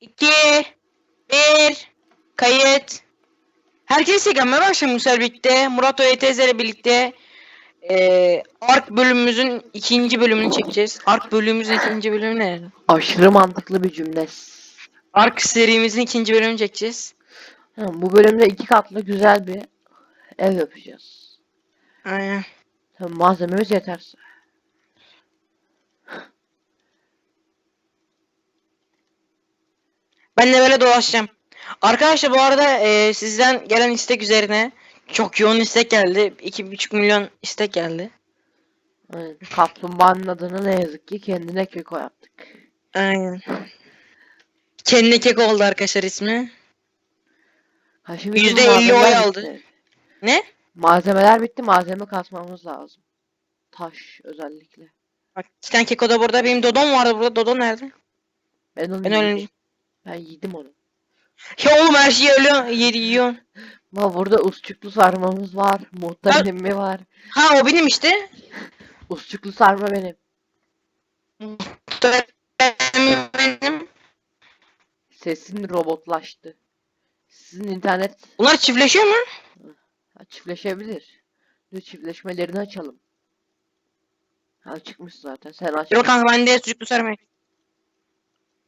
2 1 Kayıt. Herkes Instagram'a başlamışlar birlikte. Murat ÖTZ ile birlikte eee Ark bölümümüzün ikinci bölümünü çekeceğiz. Ark bölümümüzün ikinci bölümü ne? Aşırı mantıklı bir cümle. Ark serimizin ikinci bölümünü çekeceğiz. Ha, bu bölümde iki katlı güzel bir ev yapacağız. Aynen. Tabii malzememiz yeterse. Ben de böyle dolaşacağım. Arkadaşlar bu arada eee, sizden gelen istek üzerine çok yoğun istek geldi. 2,5 milyon istek geldi. Kaplumbağanın adını ne yazık ki kendine keko yaptık. Aynen. Kendine kek oldu arkadaşlar ismi. Ha, şimdi bütün %50 oy aldı. bitti. Ne? Malzemeler bitti. Malzeme kasmamız lazım. Taş özellikle. Bak iki tane keko da burada. Benim Dodon vardı burada. Dodon nerede? Ben onu Ben öyle... Ben yedim onu. Ya oğlum her şeyi ölüyor. Yedi yiyorsun. Ama burada usçuklu sarmamız var. Muhtar mi var. Ha o benim işte. Usçuklu sarma benim. Benim. Sesin robotlaştı. Sizin internet Bunlar çiftleşiyor mu? ha, çiftleşebilir. Dur çiftleşmelerini açalım. Ha çıkmış zaten. Sen aç. Yok kanka ben de sucuklu sarmayı.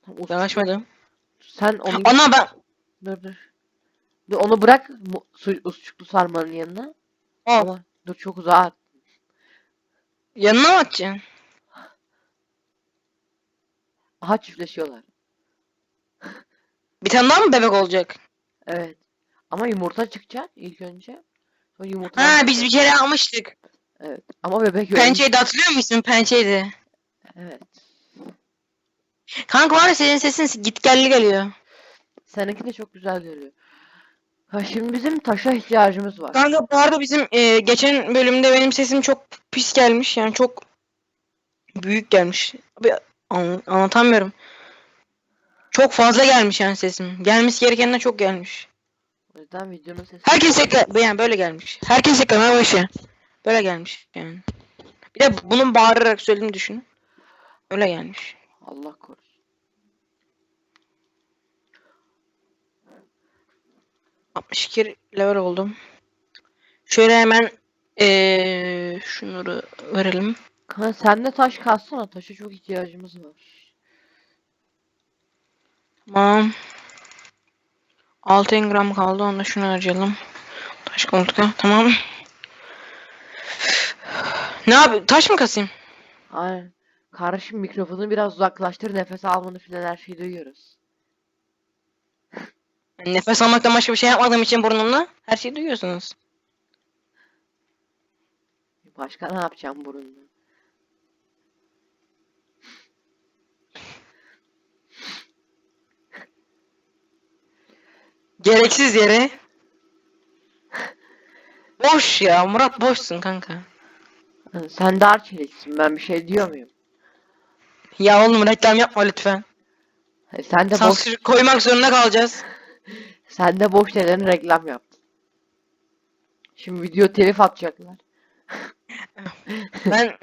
Tam Ben usçuklu- açmadım. Sen onu Ana ben. dur dur. Dur onu bırak mu- su- usçuklu sarmanın yanına. Al. Ama dur çok uzağa. Yanına mı atacaksın? Aha çiftleşiyorlar. Bir tane daha mı bebek olacak? Evet. Ama yumurta çıkacak ilk önce. Sonra yumurta. Ha biz bir kere almıştık. Evet. Ama bebek. Pençeydi hatırlıyor musun? Pençeydi. Evet. Kanka var ya senin sesin git gelli geliyor. Seninki de çok güzel geliyor. Ha şimdi bizim taşa ihtiyacımız var. Kanka bu arada bizim e, geçen bölümde benim sesim çok pis gelmiş. Yani çok büyük gelmiş. Abi an- anlatamıyorum. Çok fazla gelmiş yani sesim. Gelmesi gerekenden çok gelmiş. O yüzden videonun sesi. Herkes ekle yani böyle gelmiş. Herkes eklemeye başı. Böyle gelmiş yani. Bir de bunun bağırarak söylediğini düşün. Öyle gelmiş. Allah korusun. 62 level oldum. Şöyle hemen eee şunları verelim. Kanka sen de taş kassana. Taşa çok ihtiyacımız var. Tamam. 6 engram kaldı. Onu da şunu harcayalım. Taş koltuğa. Tamam. Ne abi? Taş mı kasayım? Aynen. Kardeşim mikrofonu biraz uzaklaştır. Nefes almanı filan her şeyi duyuyoruz. Nefes almaktan başka bir şey yapmadığım için burnumla her şeyi duyuyorsunuz. Başka ne yapacağım burunla? Gereksiz yere. Boş ya. Murat boşsun kanka. Sen de arçeliksin. Ben bir şey diyor muyum? Ya oğlum reklam yapma lütfen. Ha, Sen de boş, koymak zorunda kalacağız. Sen de boş şeylerin reklam yaptın. Şimdi video telif atacaklar. Ben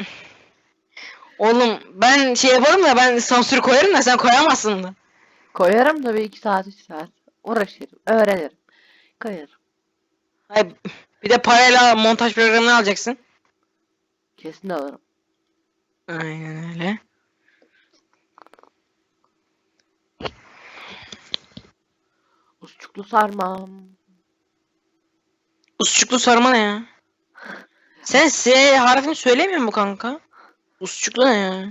Oğlum ben şey yaparım da ben sansür koyarım da sen koyamazsın da. Koyarım da bir iki saat, üç saat. Uğraşırım, öğrenirim. Koyarım. Hayır, bir de parayla montaj programını alacaksın. Kesin alırım. Aynen öyle. Usçuklu sarmam. Usçuklu sarma ne ya? Sen S harfini söylemiyor mu kanka? Usçuklu ne ya?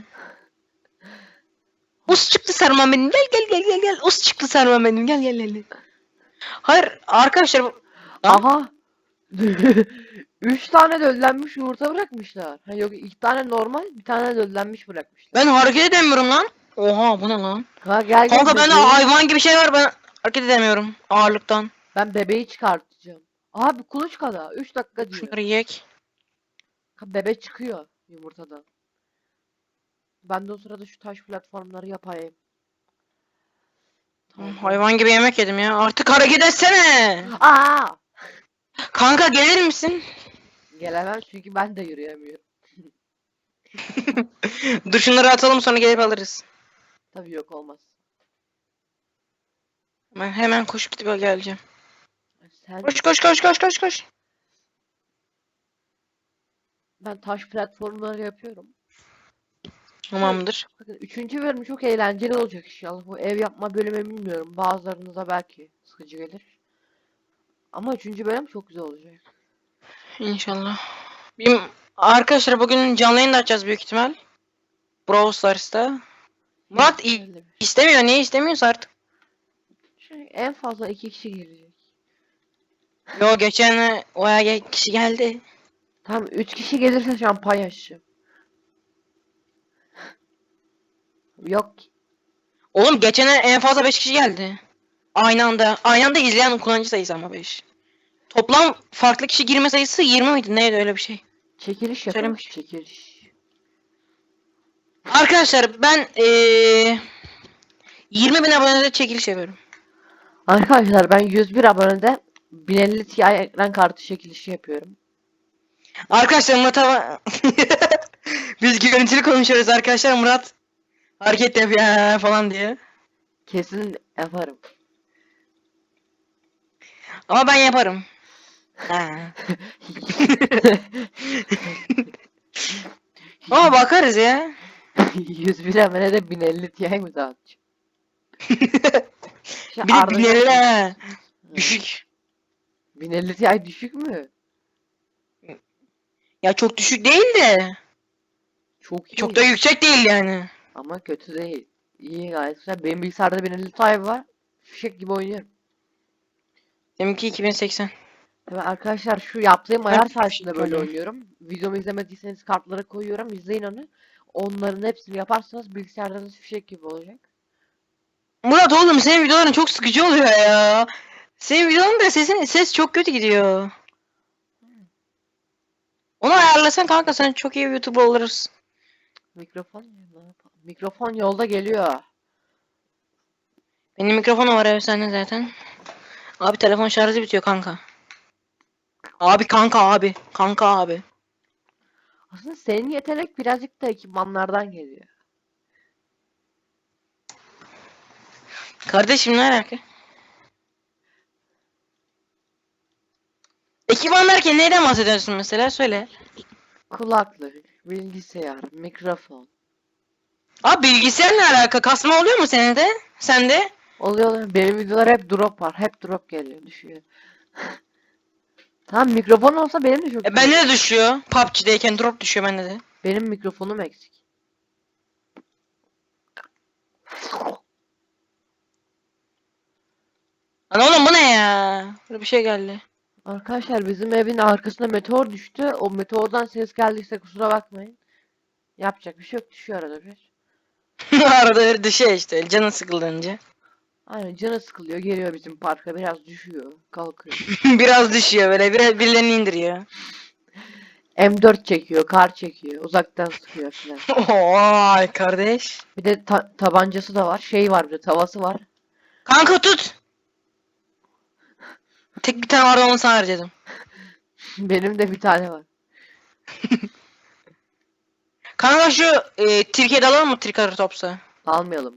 Usçuklu sarma benim. Gel gel gel gel gel. Usçuklu sarma benim. Gel gel gel. Hayır arkadaşlar Lan. Aha! Üç tane döllenmiş yumurta bırakmışlar. Ha yok iki tane normal, bir tane döllenmiş bırakmışlar. ben hareket edemiyorum lan. Oha bu ne lan? Ha gel gel Kanka bende hayvan gibi şey var ben hareket edemiyorum ağırlıktan. Ben bebeği çıkartacağım. Abi kuluçkada 3 dakika diyor. Şunları yek. Bebe çıkıyor yumurtadan. Ben de o sırada şu taş platformları yapayım. Tamam. Hayvan gibi yemek yedim ya. Artık hareket etsene. Aa! Kanka gelir misin? Gelemem çünkü ben de yürüyemiyorum. Dur şunları atalım sonra gelip alırız. Tabii yok olmaz. Ben hemen koşup gidip geleceğim. Sen Koş koş koş koş koş koş. ben taş platformları yapıyorum. Tamamdır. Bakın üçüncü bölüm çok eğlenceli olacak inşallah. Bu ev yapma bölümü bilmiyorum. Bazılarınıza belki sıkıcı gelir. Ama üçüncü bölüm çok güzel olacak. İnşallah. Benim arkadaşlar bugün canlı yayın da açacağız büyük ihtimal. Brawl Stars'ta. Murat bir- istemiyor. Niye istemiyorsa artık. En fazla iki kişi gelecek. Yo geçen oya ge- kişi geldi. Tam üç kişi gelirse şampanya açacağım. Yok ki. Oğlum geçen en fazla 5 kişi geldi. Aynı anda. Aynı anda izleyen kullanıcı sayısı ama 5. Toplam farklı kişi girme sayısı 20 miydi? Neydi öyle bir şey. Çekiliş yapalım. Söylemiş. Çekiliş. Arkadaşlar ben eee 20 bin abonede çekiliş yapıyorum. Arkadaşlar ben 101 abonede 1050 Ti ekran kartı çekilişi yapıyorum. Arkadaşlar Murat'a biz görüntülü konuşuyoruz arkadaşlar Murat hareket yapıyor "Ha" falan diye. Kesin yaparım. Ama ben yaparım. Ama bakarız ya. 101 abonede 1050 Ti mi dağıtacağım? Bir de Arda- ha. Düşük. 1050 Ti düşük mü? Ya çok düşük değil de. Çok iyi. Çok da yüksek değil yani. Ama kötü değil. İyi gayet güzel. Benim bilgisayarda 1050 Ti var. Fişek gibi oynuyorum. Deminki 2080. Tabii arkadaşlar şu yaptığım ayar çok sayesinde böyle oynuyorum. oynuyorum. Videomu izlemediyseniz kartlara koyuyorum. izleyin onu. Onların hepsini yaparsanız bilgisayarınız fişek gibi olacak. Murat oğlum senin videoların çok sıkıcı oluyor ya. Senin videoların da sesin ses çok kötü gidiyor. Onu ayarlasan kanka sen çok iyi bir YouTuber olursun. Mikrofon? Mikrofon yolda geliyor. Benim mikrofonum var evet sende zaten. Abi telefon şarjı bitiyor kanka. Abi kanka abi. Kanka abi. Aslında senin yetenek birazcık da ekipmanlardan geliyor. Kardeşim ne alaka? Ekipman derken neyden bahsediyorsun mesela söyle. Kulaklık, bilgisayar, mikrofon. Abi bilgisayar ne alaka? Kasma oluyor mu senin de? Sende? Oluyor oluyor. Benim videolar hep drop var. Hep drop geliyor, düşüyor. Tamam mikrofon olsa benim de çok E, bende de düşüyor. PUBG'deyken drop düşüyor bende de. Benim mikrofonum eksik. Lan oğlum bu ne ya? Böyle bir şey geldi. Arkadaşlar bizim evin arkasına meteor düştü. O meteordan ses geldiyse kusura bakmayın. Yapacak bir şey yok. Düşüyor arada bir. Arada bir düşüyor işte canın sıkıldığınca. Aynen canı sıkılıyor. Geliyor bizim parka biraz düşüyor. Kalkıyor. biraz düşüyor böyle biraz birilerini indiriyor. M4 çekiyor. Kar çekiyor. Uzaktan sıkıyor filan. Oy kardeş. Bir de ta- tabancası da var. Şey var bir de tavası var. Kanka tut. Tek bir tane vardı onu sana harcadım. Benim de bir tane var. Kanka şu e, Türkiye'de alalım mı Tricator Tops'u? Almayalım.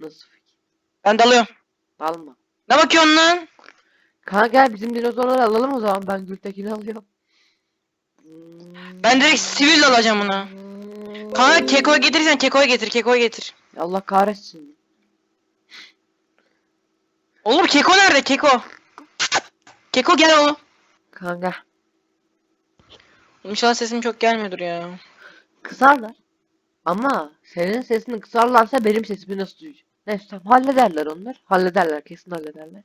Nasıl fikir? Ben dalıyorum. Alma. Ne bakıyorsun lan? Kanka gel bizim dinozorları alalım o zaman. Ben Gültekin'i alıyorum. Ben direkt sivil alacağım bunu. Kanka Keko'yu getirirsen Keko'yu getir, Keko'yu getir. Allah kahretsin. Oğlum Keko nerede Keko? Keko gel oğlum. Kanka. İnşallah sesim çok gelmiyordur ya. Kısarlar. Ama senin sesini kısarlarsa benim sesimi nasıl duyacak? Neyse tamam hallederler onlar. Hallederler kesin hallederler.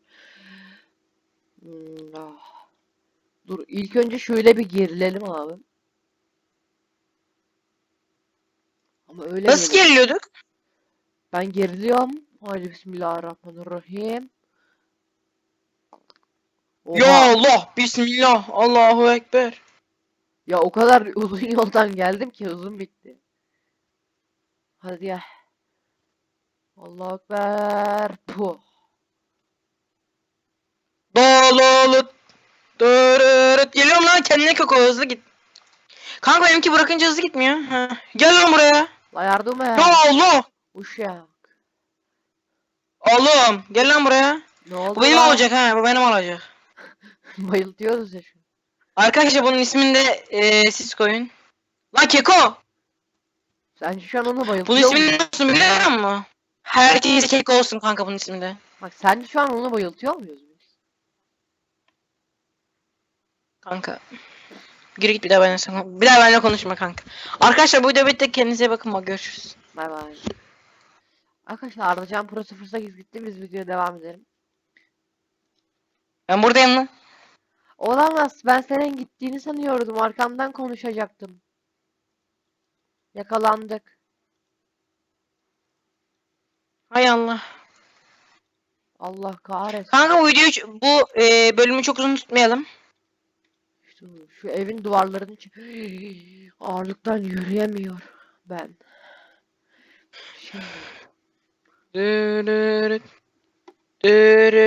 Hmm, ah. Dur ilk önce şöyle bir gerilelim abi. Ama öyle Nasıl geril- geriliyorduk? Ben geriliyorum. Haydi bismillahirrahmanirrahim. Ya Oha. Allah, Bismillah, Allahu Ekber. Ya o kadar uzun yoldan geldim ki hızım bitti. Hadi ya. Allahu Ekber. Puh. Dolulut. Dırırıt. Geliyorum lan kendine Keko hızlı git. Kanka benimki bırakınca hızlı gitmiyor. Ha. Gel lan buraya. La yardım et. Ya Allah. Uşak. Oğlum gel lan buraya. Ne oldu Bu benim lan? olacak ha. Bu benim olacak. Bayıltıyoruz ya şu. an. Arkadaşlar bunun ismini de eee, siz koyun. Lan Keko. Sen şu an onu bayıltıyor Bunun ismini musun? ne olsun biliyor musun? Herkes Keko olsun kanka bunun isminde. Bak sen şu an onu bayıltıyor muyuz biz? Kanka. Yürü git bir daha benimle sen- Bir daha benimle konuşma kanka. Arkadaşlar bu video bitti. Kendinize iyi bakın. Bak görüşürüz. Bay bay. Arkadaşlar Ardacan Pro 08 gitti. Biz videoya devam edelim. Ben buradayım lan. Olamaz. Ben senin gittiğini sanıyordum. Arkamdan konuşacaktım. Yakalandık. Hay Allah. Allah kahretsin. Kanka bu videoyu bu eee, bölümü çok uzun tutmayalım. Şu, şu evin duvarlarını Ağırlıktan yürüyemiyor ben. Şimdi Dürürüt. Dürürüt.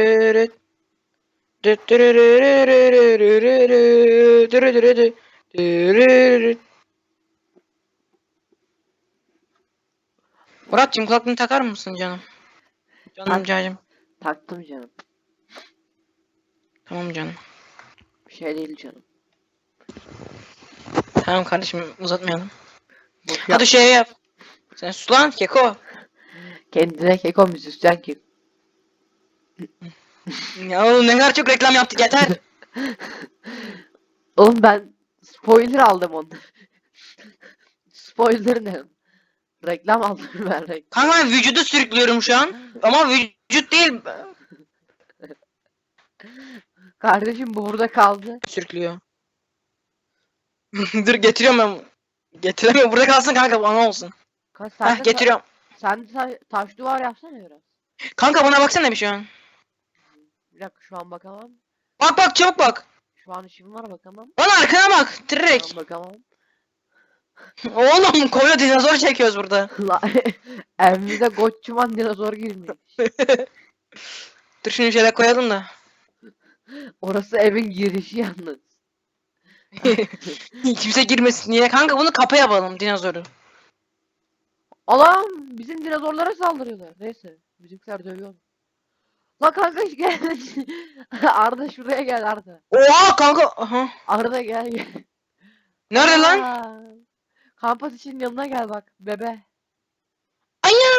Muratcığım kulaklığını takar mısın canım? Canım cacım. Taktım canım. Tamam canım. Bir şey değil canım. Tamam kardeşim uzatmayalım. Bok. Hadi şey yap. Sen sus lan keko. Kendine keko müzisyen keko. Ya oğlum ne kadar çok reklam yaptık yeter. Oğlum ben spoiler aldım onu. spoiler ne? Reklam aldım ben reklam. Kanka vücudu sürüklüyorum şu an. Ama vücut değil. Kardeşim bu burada kaldı. Sürüklüyor. Dur getiriyorum ben. Getiremiyorum. Burada kalsın kanka bana olsun. Ka- sen, Heh ta- getiriyorum. sen de ta- taş duvar yapsana biraz. Kanka buna baksana bir şu an. Bir dakika şu an bakamam. Bak bak çabuk bak. Şu an işim var bakamam. Lan arkana bak. Şu Direkt. an bakamam. Oğlum koyuyor dinozor çekiyoruz burada. Evimize koççuman dinozor girmiş. Dur şunu şöyle koyalım da. Orası evin girişi yalnız. Kimse girmesin diye. Kanka bunu kapı yapalım dinozoru. Allah'ım bizim dinozorlara saldırıyorlar. Neyse bizimkiler dövüyor. La kanka gel. Arda şuraya gel Arda. Oha kanka. Aha. Arda gel gel. Nerede lan? Aa, Kampas için yanına gel bak bebe. Aya.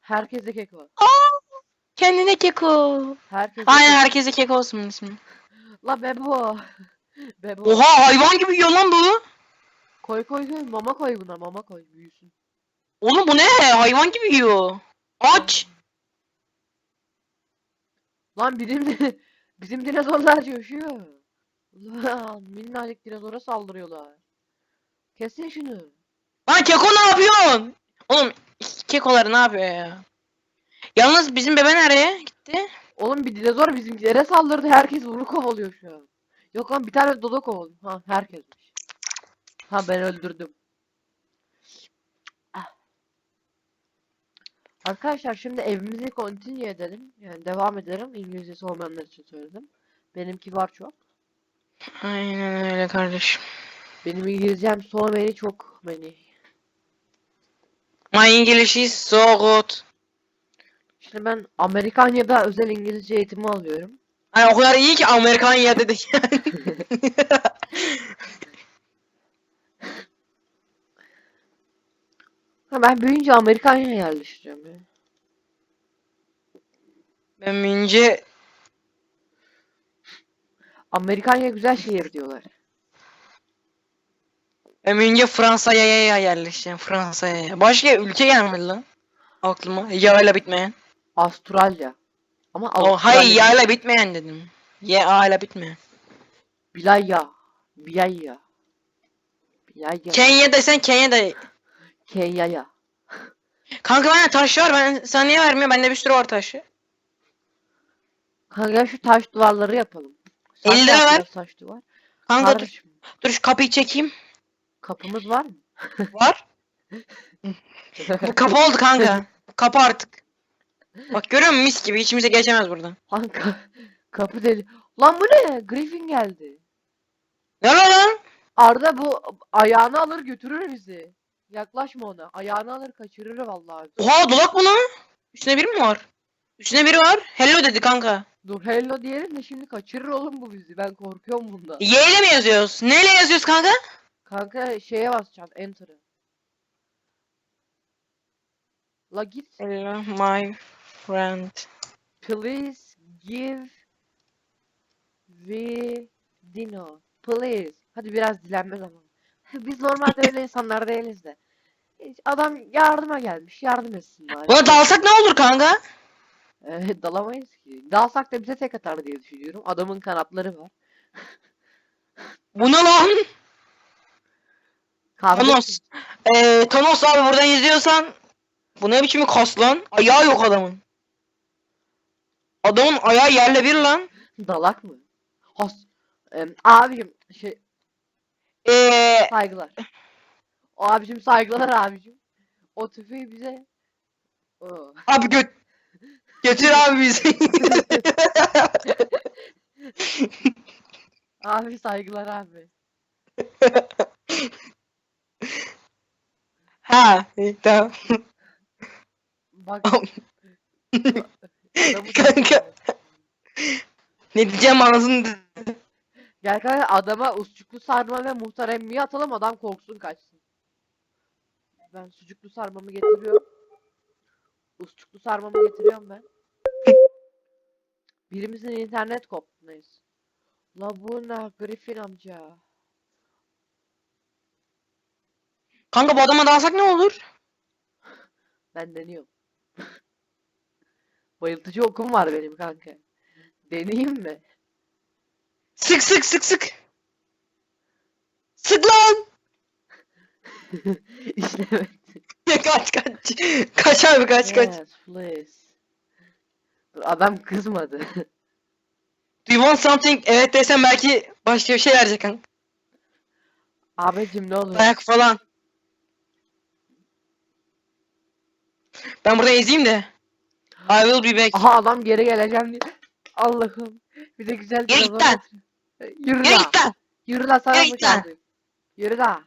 Herkese keko. Kendine keko. Herkese Aynen herkese keko olsun bunun ismi. La bebo. Bebo. Oha hayvan gibi yiyor lan bu. Koy koy koy mama koy buna mama koy büyüsün. Oğlum bu ne? Hayvan gibi yiyor. Aç. Lan bizim bizim dinozorlar coşuyor. Ulan minnacık dinozora saldırıyorlar. Kesin şunu. Lan keko ne yapıyorsun? Oğlum kekoları ne yapıyor ya? Yalnız bizim bebe nereye gitti? Oğlum bir dinozor bizimkilere saldırdı. Herkes bunu kovalıyor şu an. Yok lan bir tane dodo kovalıyor. Ha herkesmiş. Ha ben öldürdüm. Arkadaşlar şimdi evimizi continue edelim. Yani devam edelim. İngilizcesi olmayanlar için söyledim. Benimki var çok. Aynen öyle kardeşim. Benim İngilizcem so many çok many. My English is so good. Şimdi ben Amerikanya'da özel İngilizce eğitimi alıyorum. Hani o kadar iyi ki Amerikan ya dedik. Ha ben büyüyünce Amerikanya'ya yerleşeceğim ya. ben mince Amerikanya güzel şehir diyorlar. ben mince Fransa'ya ya ya yerleşeceğim. Fransa'ya ya. Başka ülke gelmedi lan. Aklıma. Yağla bitmeyen. Avustralya. Ama O Avustralya hayır yağla bitmeyen dedim. Ya ile bitmeyen. Bilaya. Biyaya. Biyaya. Kenya desen Kenya da. Kenya'ya. Kanka bende taş var. Ben sana niye vermiyor? Bende bir sürü var taşı. Kanka gel şu taş duvarları yapalım. Sen 50 de lira ver. Taş duvar. Kanka dur, dur şu kapıyı çekeyim. kapımız var mı? Var. Bu kapı oldu kanka. Kapı artık. Bak görüyor musun mis gibi içimize geçemez buradan. Kanka kapı deli. Lan bu ne? Griffin geldi. Ne lan? Arda bu ayağını alır götürür bizi. Yaklaşma ona. Ayağını alır kaçırır vallahi. Oha dolap mı lan? Üstüne biri mi var? Üstüne biri var. Hello dedi kanka. Dur hello diyelim de şimdi kaçırır oğlum bu bizi. Ben korkuyorum bundan. Y ile mi yazıyoruz? Neyle yazıyoruz kanka? Kanka şeye basacaksın enter'ı. La git. Hello my friend. Please give we Dino. Please. Hadi biraz dilenme zamanı. Biz normalde öyle insanlar değiliz de. Adam yardıma gelmiş. Yardım etsin bari. Buna dalsak ne olur kanka? Evet dalamayız ki. Dalsak da bize tek atar diye düşünüyorum. Adamın kanatları var. Bu ne lan? Kavga Thanos. Ee, Thanos abi buradan izliyorsan bu ne biçim bir kas lan? Ayağı yok adamın. Adamın ayağı yerle bir lan. Dalak mı? Has. Em, abicim şey Ee, saygılar. Abicim saygılar abicim. O tüfeği bize Oo. abi göt götür abi bizi. Abi saygılar abi. ha, iyi, tamam. Bak. adamı Kanka. Ne diyeceğim anasını Gel kanka adama usçuklu sarma ve muhtar emmiyi atalım adam korksun kaçsın. Ben sucuklu sarmamı getiriyorum. Usçuklu sarmamı getiriyorum ben. Birimizin internet koptu neyse. La bu ne Griffin amca. Kanka bu adama dalsak ne olur? Ben deniyorum. Bayıltıcı okum var benim kanka. Deneyeyim mi? Sık sık sık sık. Sık lan. İşlemedi. kaç kaç. Kaç abi kaç kaç. Yes, please. Adam kızmadı. Do you want something? Evet desem belki başka bir şey verecek kanka. Abicim ne olur. Ayak falan. Ben burada ezeyim de. I will be back. Aha adam geri geleceğim diye. Allah'ım. Bir de güzel Geri bir git adam lan. Yürü Yürü la. git lan. Yürü la sana Yürü mı git lan. kaldık? Yürü la.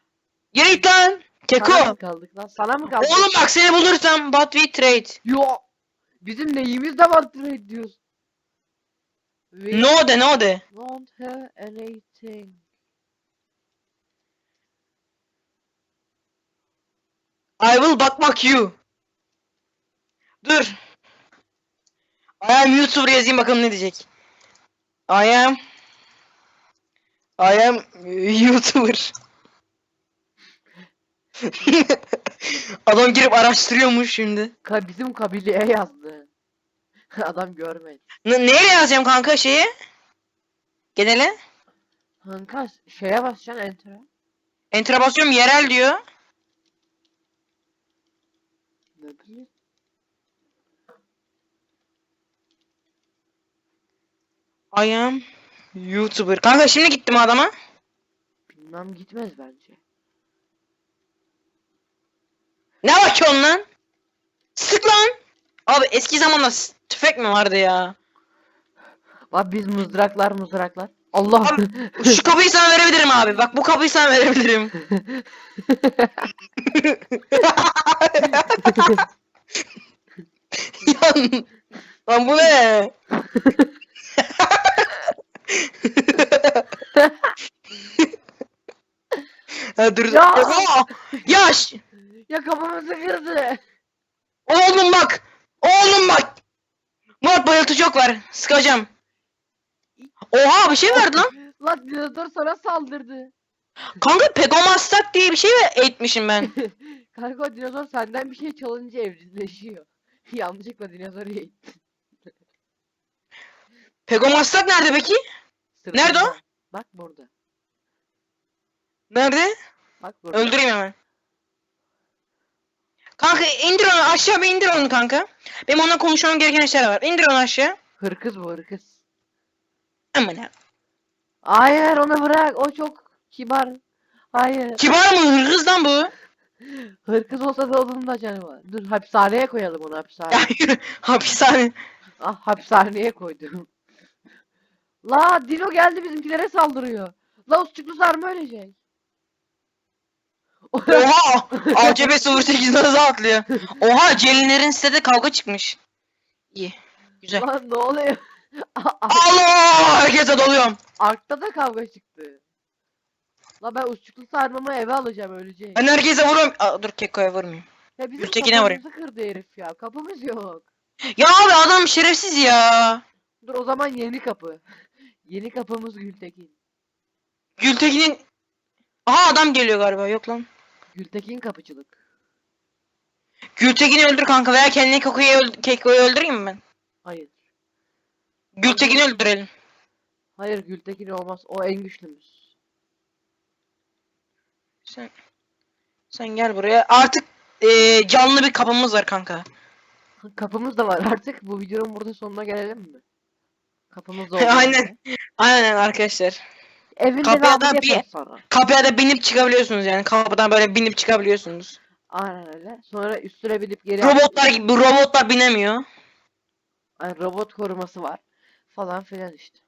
Yürü git lan. Sana Keko. mı kaldık lan? Sana mı kaldık? Oğlum bak seni bulursam but we trade. Yo. Bizim neyimiz de var trade diyoruz. We No de no de. don't have anything. I will bakmak you. Dur. I am YouTuber yazayım bakalım ne diyecek. I am I am YouTuber. Adam girip araştırıyormuş şimdi. Ka bizim kabileye yazdı. Adam görmedi. N- nereye yazacağım kanka şeyi? Genele? Kanka şeye basacaksın enter'a. Enter'a basıyorum yerel diyor. Ne bileyim. I am YouTuber. Kanka şimdi gittim adama. Bilmem gitmez bence. Ne bakıyorsun lan? Sık lan. Abi eski zamanda tüfek mi vardı ya? Bak biz mızraklar mızraklar. Allah. Şu kapıyı sana verebilirim abi. Bak bu kapıyı sana verebilirim. Lan, lan bu ne? Ha, dur. Ya! Ya! Ya! kafamızı kırdı. Oğlum bak! Oğlum bak! Murat bayıltı çok var. Sıkacağım. Oha bir şey verdi lan. Lan dinozor sana saldırdı. Kanka Pegomastak diye bir şey etmişim ben. Kanka o dinozor senden bir şey çalınca evcilleşiyor. Yanlışlıkla dinozoru eğitti. Pegomastak nerede peki? Nerede o? Sırtında. Bak burada. Nerede? Bak burada. Öldüreyim hemen. Kanka indir onu aşağı bir indir onu kanka. Benim onunla konuşmam gereken şeyler var. İndir onu aşağı. Hırkız bu hırkız. Aman ya. Hayır onu bırak. O çok kibar. Hayır. Kibar mı hırgız lan bu? Hırkız olsa da onun da canı var. Dur hapishaneye koyalım onu hapishaneye. yürü. Hapishane. ah hapishaneye koydum. La Dino geldi bizimkilere saldırıyor. La usçuklu sarma ölecek. Oha! ACB 08 nasıl atlıyor? Oha Celinlerin sitede kavga çıkmış. İyi. Güzel. Lan ne oluyor? Allah! Herkese doluyorum. Arkta da kavga çıktı. La ben uççuklu sarmamı eve alacağım öleceğim. Ben herkese vuruyorum. Aa, dur Keko'ya vurmayayım. Ya bizim Gültekin'e vurayım. kapımızı kırdı herif ya. Kapımız yok. Ya abi adam şerefsiz ya. Dur o zaman yeni kapı. Yeni kapımız Gültekin. Gültekin'in... Aha adam geliyor galiba. Yok lan. Gültekin kapıcılık. Gültekin'i öldür kanka veya kendini Keko'yu öld Keko'yu öldüreyim mi ben? Hayır. Gültekin'i öldürelim. Hayır Gültekin olmaz. O en güçlümüz. Sen sen gel buraya. Artık eee, canlı bir kapımız var kanka. Kapımız da var artık. Bu videonun burada sonuna gelelim mi? Kapımız oldu. Aynen. Aynen arkadaşlar. Evin Kapıya devamını da bir- yaparız sonra. Kapıya da binip çıkabiliyorsunuz yani. Kapıdan böyle binip çıkabiliyorsunuz. Aynen öyle. Sonra üstüne binip geri Robotlar gibi robotlar binemiyor. Ay, robot koruması var. Falan filan işte.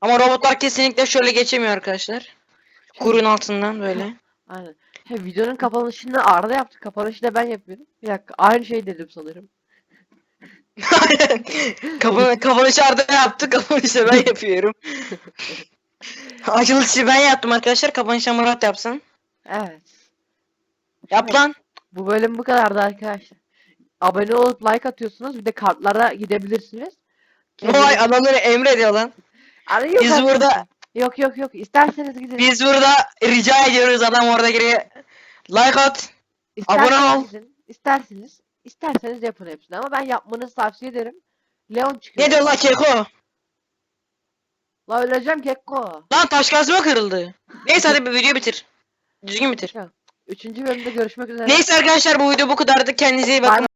Ama robotlar kesinlikle şöyle geçemiyor arkadaşlar. Kurun altından böyle. Aynen. He, videonun kapanışını Arda yaptı. Kapanışı da ben yapıyorum. Bir dakika. Aynı şey dedim sanırım. Kapanı, kapanışı Arda yaptı. Kapanışı ben yapıyorum. Açılışı ben yaptım arkadaşlar. Kapanışı Murat yapsın. Evet. Yap lan. Bu bölüm bu kadardı arkadaşlar. Abone olup like atıyorsunuz. Bir de kartlara gidebilirsiniz. Vay adamları emrediyor lan. Abi yok Biz arkadaşlar. burada- Yok yok yok. İsterseniz gidin. Biz burada rica ediyoruz adam orada giriyor. Like at. İsterseniz abone ol. gidin. İsterseniz. İsterseniz yapın hepsini ama ben yapmanızı tavsiye ederim. Leon çıkıyor. Ne diyor la Keko? La öleceğim Gekko. Lan taş kazma kırıldı. Neyse hadi bir video bitir. Düzgün bitir. Üçüncü bölümde görüşmek üzere. Neyse arkadaşlar bu video bu kadardı. Kendinize iyi bakın.